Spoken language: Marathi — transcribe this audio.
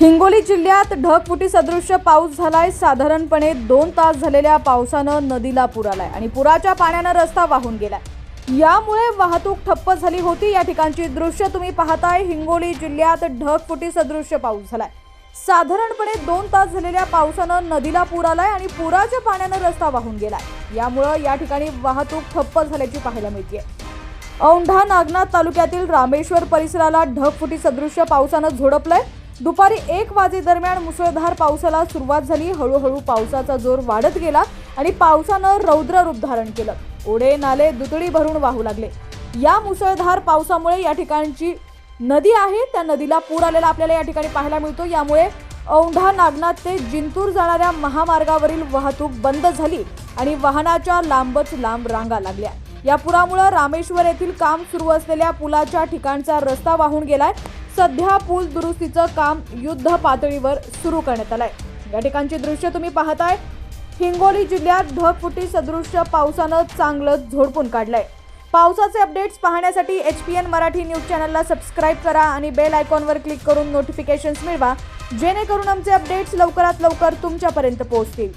हिंगोली जिल्ह्यात ढगफुटी सदृश्य पाऊस झालाय. साधारणपणे दोन तास झालेल्या पावसानं नदीला पूर आलाय आणि पुराच्या पाण्यानं रस्ता वाहून गेलाय. यामुळे वाहतूक ठप्प झाली होती. या ठिकाणची दृश्य तुम्ही पाहताय. हिंगोली जिल्ह्यात ढगफुटी सदृश्य पाऊस झालाय. साधारणपणे दोन तास झालेल्या पावसानं नदीला पूर आलाय आणि पुराच्या पाण्यानं रस्ता वाहून गेलाय. यामुळं या ठिकाणी वाहतूक ठप्प झाल्याची पाहायला मिळते औंढा नागनाथ तालुक्यातील रामेश्वर परिसराला ढगफुटी सदृश्य पावसानं झोडपलंय. दुपारी एक वाजेदरम्यान मुसळधार पावसाला सुरुवात झाली. हळूहळू पावसाचा जोर वाढत गेला आणि पावसानं रौद्र रूप धारण केलं. ओढे नाले दुतडी भरून वाहू लागले. या मुसळधार पावसामुळे या ठिकाणची नदी आहे. त्या नदीला पूर आलेला आपल्याला या ठिकाणी पाहायला मिळतो. यामुळे औंढा नागनाथ ते जिंतूर जाणाऱ्या महामार्गावरील वाहतूक बंद झाली आणि वाहनाच्या लांबच लांब रांगा लागल्या. या पुरामुळे रामेश्वर येथील काम सुरू असलेल्या पुलाच्या ठिकाणचा रस्ता वाहून गेलाय. सध्या पूल दुरुस्तीचं काम युद्ध पातळीवर सुरू करण्यात आलंय. या ठिकाणची दृश्य तुम्ही पाहताय. हिंगोली जिल्ह्यात ढगफुटी सदृश्य पावसानं चांगलं झोडपून काढलंय. पावसाचे अपडेट्स पाहण्यासाठी H P N Marathi news चॅनलला सबस्क्राईब करा आणि बेल आयकॉनवर क्लिक करून नोटिफिकेशन्स मिळवा जेणेकरून आमचे अपडेट्स लवकरात लवकर तुमच्यापर्यंत पोहोचतील.